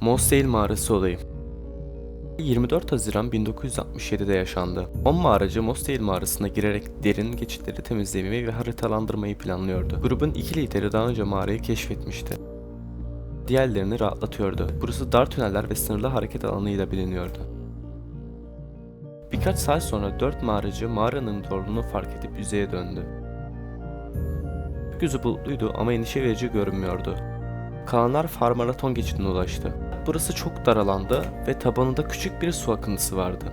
Mossale Mağarası olayı 24 Haziran 1967'de yaşandı. Bomba aracı Mossale Mağarası'na girerek derin geçitleri temizlemeyi ve haritalandırmayı planlıyordu. Grubun iki lideri daha önce mağarayı keşfetmişti. Diğerlerini rahatlatıyordu. Burası dar tüneller ve sınırlı hareket alanıyla biliniyordu. Birkaç saat sonra dört mağaracı mağaranın zorluğunu fark edip yüzeye döndü. Gökyüzü bulutluydu ama endişe verici görünmüyordu. Kalanlar Farmaraton geçidine ulaştı. Burası çok dar alanda ve tabanında küçük bir su akıntısı vardı.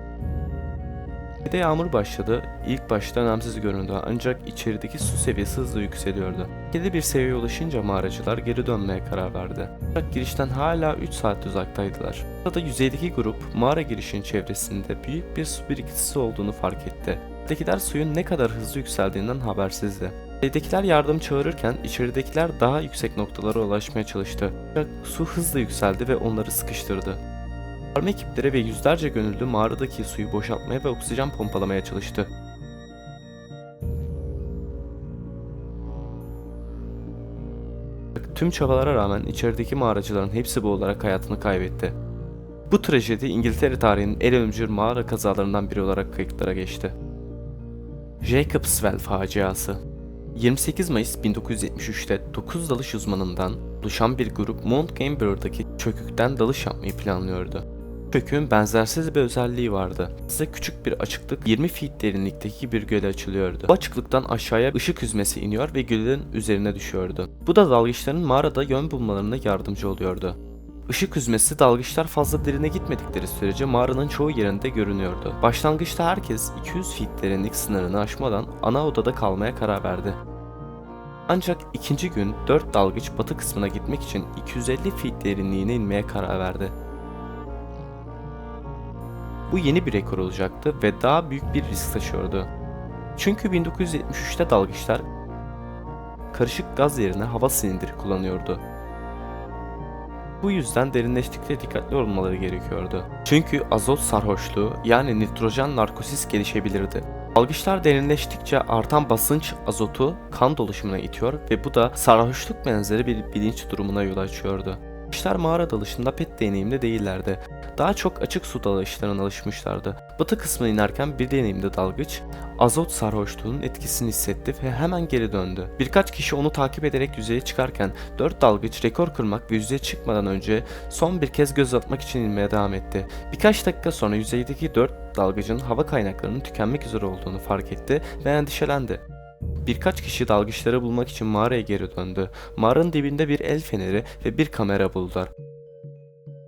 Bir yağmur başladı. İlk başta önemsiz göründü ancak içerideki su seviyesi hızla yükseliyordu. Belli bir seviyeye ulaşınca mağaracılar geri dönmeye karar verdi. Ancak girişten hala 3 saat uzaktaydılar. Burada yüzeydeki grup mağara girişinin çevresinde büyük bir su birikintisi olduğunu fark etti. Yüzeydekiler suyun ne kadar hızlı yükseldiğinden habersizdi. Yüzeydekiler yardım çağırırken içeridekiler daha yüksek noktalara ulaşmaya çalıştı. Ancak su hızla yükseldi ve onları sıkıştırdı. Arma ekipleri ve yüzlerce gönüllü mağaradaki suyu boşaltmaya ve oksijen pompalamaya çalıştı. Tüm çabalara rağmen içerideki mağaracıların hepsi boğularak hayatını kaybetti. Bu trajedi İngiltere tarihinin en ölümcül mağara kazalarından biri olarak kayıtlara geçti. Jacobswell faciası 28 Mayıs 1973'te 9 dalış uzmanından oluşan bir grup Mount Gambier çökükten dalış yapmayı planlıyordu. Çöküğün benzersiz bir özelliği vardı. Size küçük bir açıklık 20 feet derinlikteki bir göle açılıyordu. Bu açıklıktan aşağıya ışık hüzmesi iniyor ve gölün üzerine düşüyordu. Bu da dalgıçların mağarada yön bulmalarına yardımcı oluyordu. Işık hüzmesi dalgıçlar fazla derine gitmedikleri sürece mağaranın çoğu yerinde görünüyordu. Başlangıçta herkes 200 feet derinlik sınırını aşmadan ana odada kalmaya karar verdi. Ancak ikinci gün 4 dalgıç batı kısmına gitmek için 250 feet derinliğine inmeye karar verdi. Bu yeni bir rekor olacaktı ve daha büyük bir risk taşıyordu. Çünkü 1973'te dalgıçlar karışık gaz yerine hava silindiri kullanıyordu. Bu yüzden derinleştikçe dikkatli olmaları gerekiyordu. Çünkü azot sarhoşluğu yani nitrojen narkosis gelişebilirdi. Dalgıçlar derinleştikçe artan basınç azotu kan dolaşımına itiyor ve bu da sarhoşluk benzeri bir bilinç durumuna yol açıyordu. Dalgıçlar mağara dalışında pek deneyimli değillerdi. Daha çok açık su dalışlarına alışmışlardı. Batı kısmına inerken bir deneyimli dalgıç azot sarhoşluğunun etkisini hissetti ve hemen geri döndü. Birkaç kişi onu takip ederek yüzeye çıkarken 4 dalgıç rekor kırmak ve yüzeye çıkmadan önce son bir kez göz atmak için inmeye devam etti. Birkaç dakika sonra yüzeydeki 4 dalgıcın hava kaynaklarının tükenmek üzere olduğunu fark etti ve endişelendi. Birkaç kişi dalgıçları bulmak için mağaraya geri döndü. Mağaranın dibinde bir el feneri ve bir kamera buldular.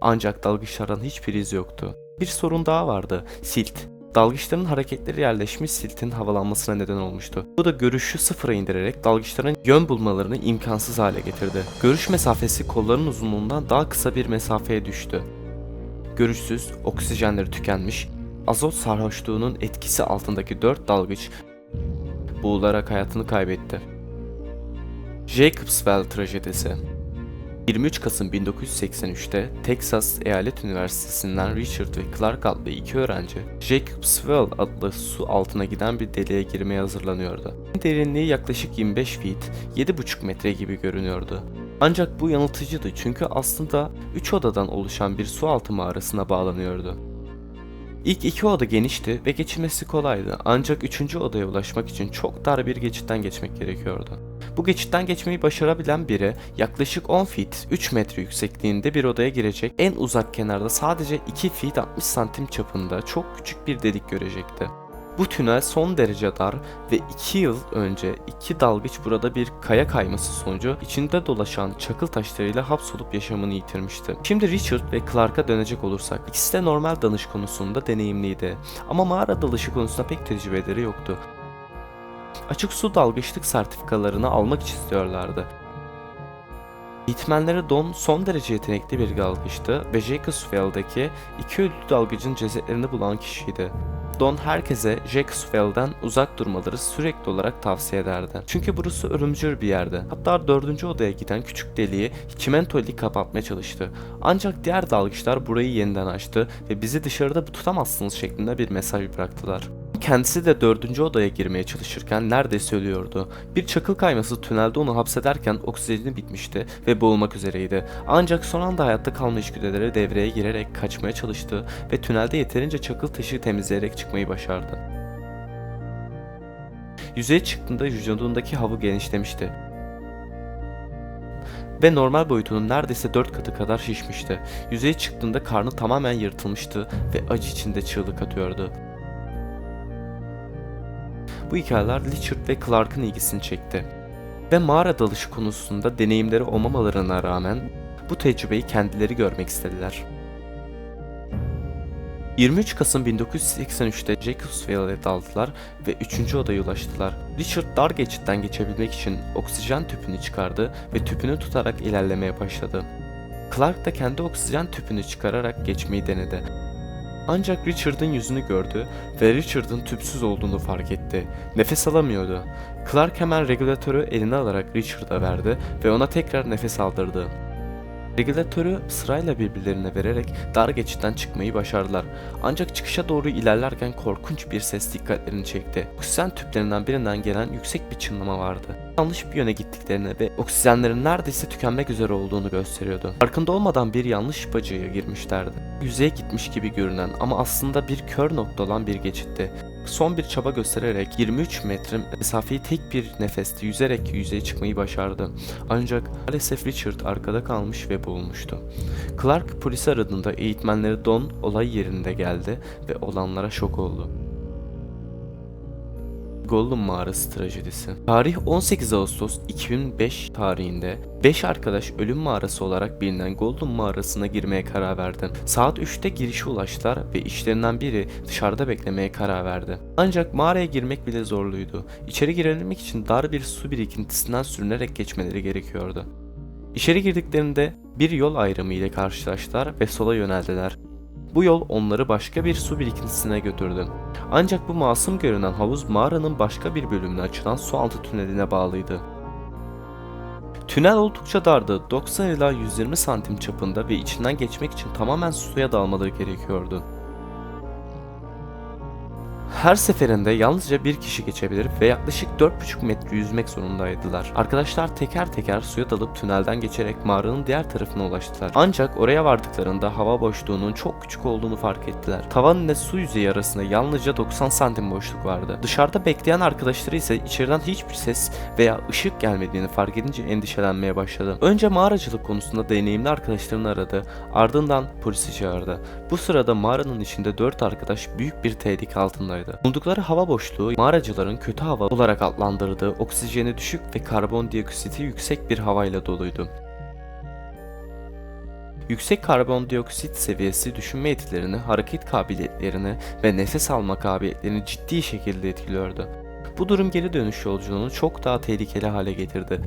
Ancak dalgıçlardan hiçbir iz yoktu. Bir sorun daha vardı. Silt. Dalgıçların hareketleri yerleşmiş siltin havalanmasına neden olmuştu. Bu da görüşü sıfıra indirerek dalgıçların yön bulmalarını imkansız hale getirdi. Görüş mesafesi kolların uzunluğundan daha kısa bir mesafeye düştü. Görüşsüz, oksijenleri tükenmiş, azot sarhoşluğunun etkisi altındaki dört dalgıç boğularak hayatını kaybetti. Jacobswell trajedisi 23 Kasım 1983'te Texas Eyalet Üniversitesi'nden Richard ve Clark adlı iki öğrenci Jacobswell adlı su altına giden bir deliğe girmeye hazırlanıyordu. Derinliği yaklaşık 25 feet, 7,5 metre gibi görünüyordu. Ancak bu yanıltıcıydı çünkü aslında 3 odadan oluşan bir su altı mağarasına bağlanıyordu. İlk iki oda genişti ve geçilmesi kolaydı ancak üçüncü odaya ulaşmak için çok dar bir geçitten geçmek gerekiyordu. Bu geçitten geçmeyi başarabilen biri yaklaşık 10 feet 3 metre yüksekliğinde bir odaya girecek en uzak kenarda sadece 2 feet 60 santim çapında çok küçük bir delik görecekti. Bu tünel son derece dar ve 2 yıl önce iki dalgıç burada bir kaya kayması sonucu içinde dolaşan çakıl taşlarıyla hapsolup yaşamını yitirmişti. Şimdi Richard ve Clark'a dönecek olursak ikisi de normal dalış konusunda deneyimliydi ama mağara dalışı konusunda pek tecrübeleri yoktu. Açık su dalgıçlık sertifikalarını almak istiyorlardı. Eğitmenleri Don son derece yetenekli bir dalgıçtı ve Jacobswell'deki iki ölü dalgıcın cesetlerini bulan kişiydi. Don herkese Jacobswell'den uzak durmaları sürekli olarak tavsiye ederdi. Çünkü burası ölümcül bir yerdi. Hatta dördüncü odaya giden küçük deliği çimento ile kapatmaya çalıştı. Ancak diğer dalgıçlar burayı yeniden açtı ve bizi dışarıda tutamazsınız şeklinde bir mesaj bıraktılar. Kendisi de dördüncü odaya girmeye çalışırken neredeyse ölüyordu. Bir çakıl kayması tünelde onu hapsederken oksijeni bitmişti ve boğulmak üzereydi. Ancak son anda hayatta kalma içgüdüleri devreye girerek kaçmaya çalıştı ve tünelde yeterince çakıl taşı temizleyerek çıkmayı başardı. Yüzeye çıktığında vücudundaki havı genişlemişti ve normal boyutunun neredeyse 4 katı kadar şişmişti. Yüzeye çıktığında karnı tamamen yırtılmıştı ve acı içinde çığlık atıyordu. Bu hikayeler Richard ve Clark'ın ilgisini çekti. Ve mağara dalışı konusunda deneyimleri olmamalarına rağmen bu tecrübeyi kendileri görmek istediler. 23 Kasım 1983'te Jacobsville'e daldılar ve 3. odaya ulaştılar. Richard dar geçitten geçebilmek için oksijen tüpünü çıkardı ve tüpünü tutarak ilerlemeye başladı. Clark da kendi oksijen tüpünü çıkararak geçmeyi denedi. Ancak Richard'ın yüzünü gördü ve Richard'ın tüpsüz olduğunu fark etti. Nefes alamıyordu. Clark hemen regülatörü eline alarak Richard'a verdi ve ona tekrar nefes aldırdı. Regülatörü sırayla birbirlerine vererek dar geçitten çıkmayı başardılar. Ancak çıkışa doğru ilerlerken korkunç bir ses dikkatlerini çekti. Oksijen tüplerinden birinden gelen yüksek bir çınlama vardı. Yanlış bir yöne gittiklerini ve oksijenlerin neredeyse tükenmek üzere olduğunu gösteriyordu. Farkında olmadan bir yanlış bacaya girmişlerdi. Yüzeye gitmiş gibi görünen ama aslında bir kör nokta olan bir geçitti. Son bir çaba göstererek 23 metre mesafeyi tek bir nefeste yüzerek yüzeye çıkmayı başardı. Ancak maalesef Richard arkada kalmış ve boğulmuştu. Clark polisi aradığında eğitmenleri Don olay yerinde geldi ve olanlara şok oldu. Gollum Mağarası trajedisi. Tarih 18 Ağustos 2005 tarihinde 5 arkadaş ölüm mağarası olarak bilinen Gollum Mağarası'na girmeye karar verdi. Saat 3'te girişe ulaştılar ve işlerinden biri dışarıda beklemeye karar verdi. Ancak mağaraya girmek bile zorluydu. İçeri girebilmek için dar bir su birikintisinden sürünerek geçmeleri gerekiyordu. İçeri girdiklerinde bir yol ayrımı ile karşılaştılar ve sola yöneldiler. Bu yol onları başka bir su birikintisine götürdü. Ancak bu masum görünen havuz mağaranın başka bir bölümüne açılan su altı tüneline bağlıydı. Tünel oldukça dardı, 90 ila 120 santim çapında ve içinden geçmek için tamamen suya dalmaları gerekiyordu. Her seferinde yalnızca bir kişi geçebilir ve yaklaşık 4,5 metre yüzmek zorundaydılar. Arkadaşlar teker teker suya dalıp tünelden geçerek mağaranın diğer tarafına ulaştılar. Ancak oraya vardıklarında hava boşluğunun çok küçük olduğunu fark ettiler. Tavan ile su yüzeyi arasında yalnızca 90 santim boşluk vardı. Dışarıda bekleyen arkadaşları ise içeriden hiçbir ses veya ışık gelmediğini fark edince endişelenmeye başladı. Önce mağaracılık konusunda deneyimli arkadaşlarını aradı, ardından polisi çağırdı. Bu sırada mağaranın içinde 4 arkadaş büyük bir tehlike altındaydı. Bulundukları hava boşluğu mağaracıların kötü hava olarak adlandırdığı oksijeni düşük ve karbondioksiti yüksek bir havayla doluydu. Yüksek karbondioksit seviyesi düşünme yetilerini, hareket kabiliyetlerini ve nefes alma kabiliyetlerini ciddi şekilde etkiliyordu. Bu durum geri dönüş yolculuğunu çok daha tehlikeli hale getirdi.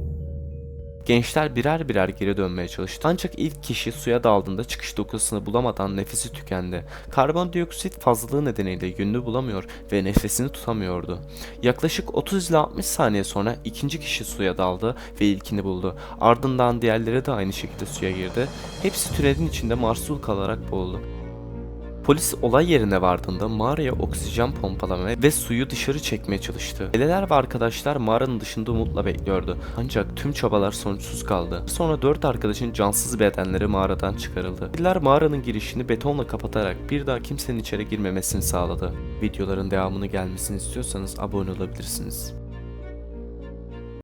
Gençler birer birer geri dönmeye çalıştı. Ancak ilk kişi suya daldığında çıkış noktasını bulamadan nefesi tükendi. Karbondioksit fazlalığı nedeniyle yönünü bulamıyor ve nefesini tutamıyordu. Yaklaşık 30 ila 60 saniye sonra ikinci kişi suya daldı ve ilkini buldu. Ardından diğerleri de aynı şekilde suya girdi. Hepsi tünelin içinde mahsur kalarak boğuldu. Polis olay yerine vardığında mağaraya oksijen pompalamaya ve suyu dışarı çekmeye çalıştı. Aileler ve arkadaşlar mağaranın dışında umutla bekliyordu. Ancak tüm çabalar sonuçsuz kaldı. Sonra dört arkadaşın cansız bedenleri mağaradan çıkarıldı. Aileler mağaranın girişini betonla kapatarak bir daha kimsenin içeri girmemesini sağladı. Videoların devamını gelmesini istiyorsanız abone olabilirsiniz.